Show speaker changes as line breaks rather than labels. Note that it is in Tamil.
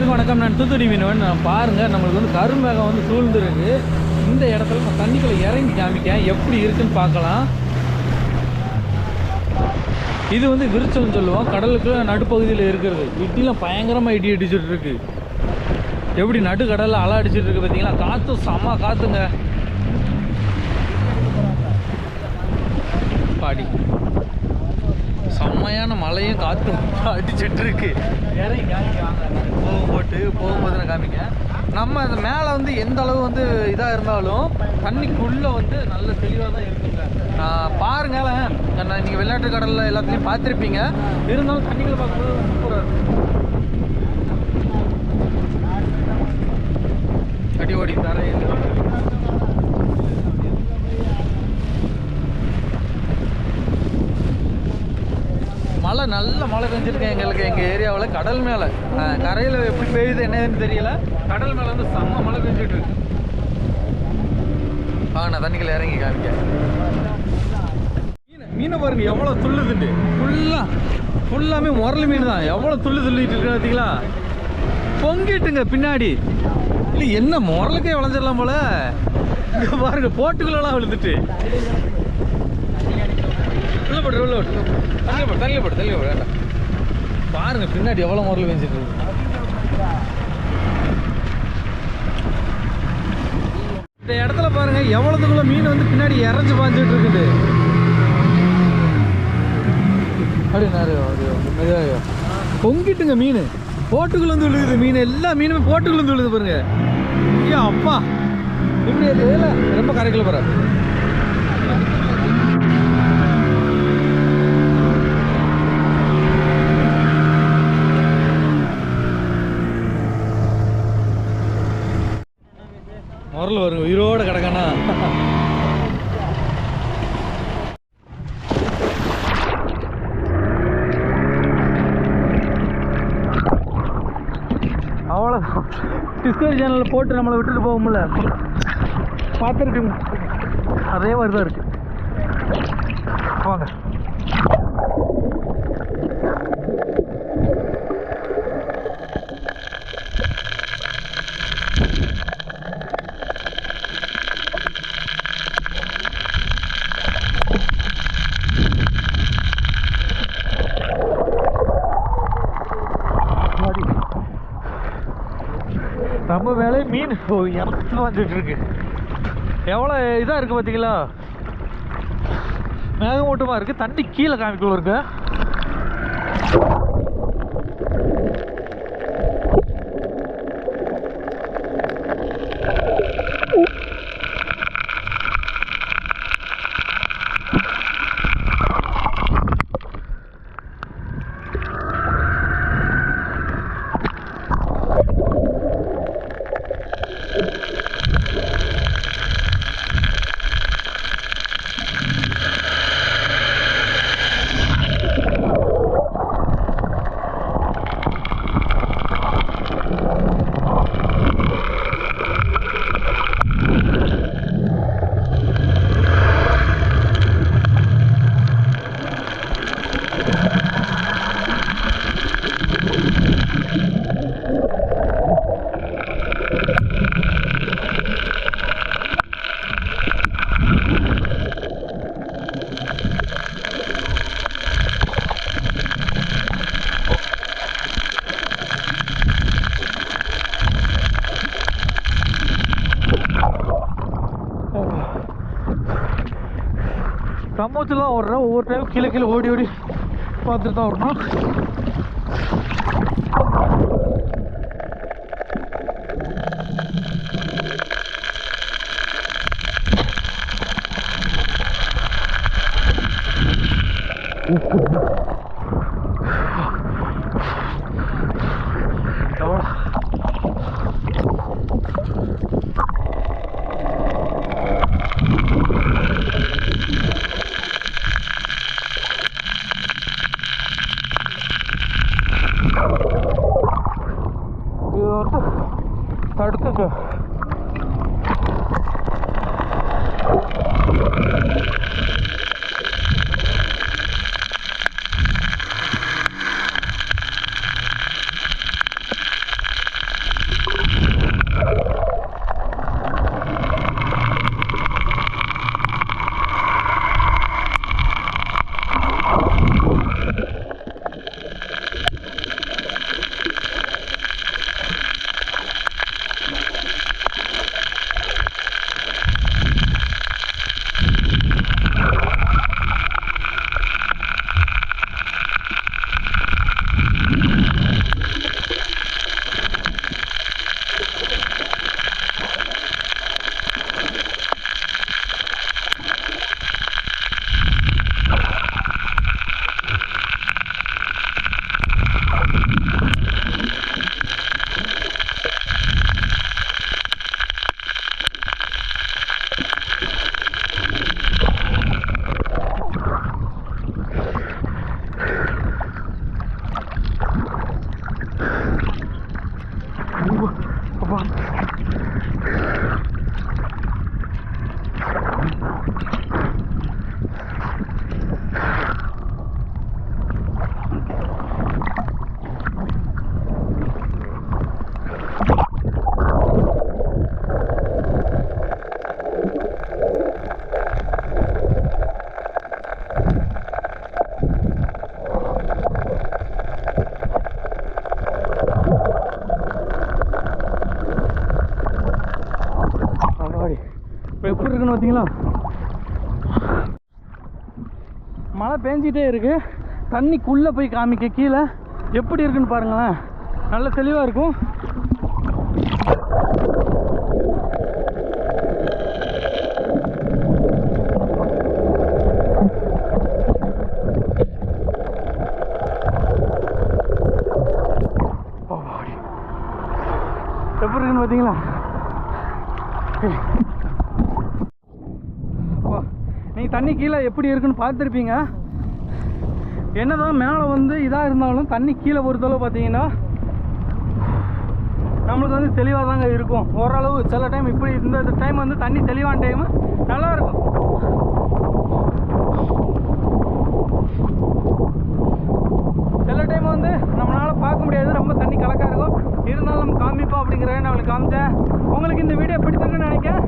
அனைவருக்கும் வணக்கம். நான் தூத்துடி மீனவன். நான் பாருங்கள் நம்மளுக்கு வந்து கரும்பகம் வந்து சூழ்ந்துருக்கு. இந்த இடத்துல நான் தண்ணிக்குள்ளே இறங்கி காமிக்கேன் எப்படி இருக்குன்னு பார்க்கலாம். இது வந்து விரிச்சல்னு சொல்லுவோம். கடலுக்கு நடுப்பகுதியில் இருக்கிறது. இடிலாம் பயங்கரமாக இடி அடிச்சுட்டு இருக்கு. எப்படி நடுக்கடலில் அலை அடிச்சிட்டு இருக்கு பார்த்தீங்களா காற்று செம்ம காற்றுங்க பாடி. செம்மையான மழையும் காற்றும் அடிச்சுட்டு இருக்கு இறங்கி போகும் போட்டு போகும்போது நான் காமிங்க. நம்ம அந்த மேலே வந்து எந்த அளவு வந்து இதாக இருந்தாலும் தண்ணிக்குள்ளே வந்து நல்ல தெளிவாக தான் இருக்குங்க. நான் பாருங்களேன். நான் நீங்கள் விளையாட்டு கடலில் எல்லாத்துலேயும் பார்த்துருப்பீங்க. இருந்தாலும் தண்ணிகளை பார்க்கும்போது சூப்பராக இருக்கும் அடி ஓடி தரையில் மழை நல்ல மழை பெஞ்சிருக்கு எங்களுக்கு எங்கள் ஏரியாவில் கடல் மேலே. கரையில் எப்படி பெய்யுது என்னதுன்னு தெரியல. கடல் மேலே வந்து செம்ம மழை பெஞ்சிட்டு இருக்கு. ஆ நான் தண்ணிக்குள்ள இறங்கி காமிக்க மீன் மீனை பாருங்க எவ்வளோ துள்ளுதுண்டு. ஃபுல்லாக ஃபுல்லாமே முரளி மீன் தான். எவ்வளோ துள்ளு துள்ளிட்டு இருக்கு பார்த்தீங்களா பொங்கிட்டுங்க பின்னாடி. இல்லை என்ன முரலுக்கே விளைஞ்சிடலாம் போல. இங்கே பாருங்க போட்டுக்குள்ளலாம் விழுந்துட்டு. உள்ள போட்டு உள்ள போட்டு தள்ளி போட்டு தள்ளி போட்டு தள்ளி போட்டு வேண்டாம். பாருங்க பின்னாடி எவ்வளோ முறையில் வெஞ்சிட்டு இருக்கு. இந்த இடத்துல பாருங்க எவ்வளோத்துக்குள்ள மீன் வந்து பின்னாடி இறஞ்சி பாஞ்சிட்டு இருக்குது. அப்படி நிறைய பொங்கிட்டுங்க மீன். போட்டுக்குள்ள வந்து விழுகுது மீன். எல்லா மீனுமே போட்டுக்குள்ள வந்து விழுது பாருங்க. ஐயா அப்பா. இப்படி இல்லை ரொம்ப கரைக்குள்ள பாரு உயிரோடு கிடக்கண்ணா. அவ்வளோதான் டிஸ்கவரி சேனலில் போட்டு நம்மளை விட்டுட்டு போக முடியல பார்த்துருக்கு அதே மாதிரி தான் இருக்குது நம்ம வேலை மீன் இடத்துல வந்துட்டு இருக்கு. எவ்வளோ இதாக இருக்குது பார்த்தீங்களா மேகமூட்டமாக இருக்குது தண்ணி கீழே காமிக்குள்ள இருக்கு. சமூகத்துலாம் ஓடுறேன். ஒவ்வொரு டைம் கீழே கீழே ஓடி ஓடி பார்த்துட்டு தான் வரணும் Go. மழை பேஞ்சிட்டே இருக்குது தண்ணிக்குள்ளே போய் காமிக்க கீழே. எப்படி இருக்குன்னு பாருங்களேன். நல்ல தெளிவாக இருக்கும். தண்ணி கீழே எப்படி இருக்குன்னு பார்த்துருப்பீங்க. என்னதான் மேலே வந்து இதாக இருந்தாலும் தண்ணி கீழே பொறுத்தளவு பார்த்தீங்கன்னா நம்மளுக்கு வந்து தெளிவாக தாங்க இருக்கும். ஓரளவு சில டைம் இப்படி இந்த டைம் வந்து தண்ணி தெளிவான டைமு நல்லாயிருக்கும் சில டைம் வந்து நம்மளால் பார்க்க முடியாது. ரொம்ப தண்ணி கலக்காக இருக்கும். இருந்தாலும் நம்ம காமிப்போம் அப்படிங்கிறத நான் அவளுக்கு காமிச்சேன். உங்களுக்கு இந்த வீடியோ பிடிச்சிருக்குன்னு நினைக்கிறேன்.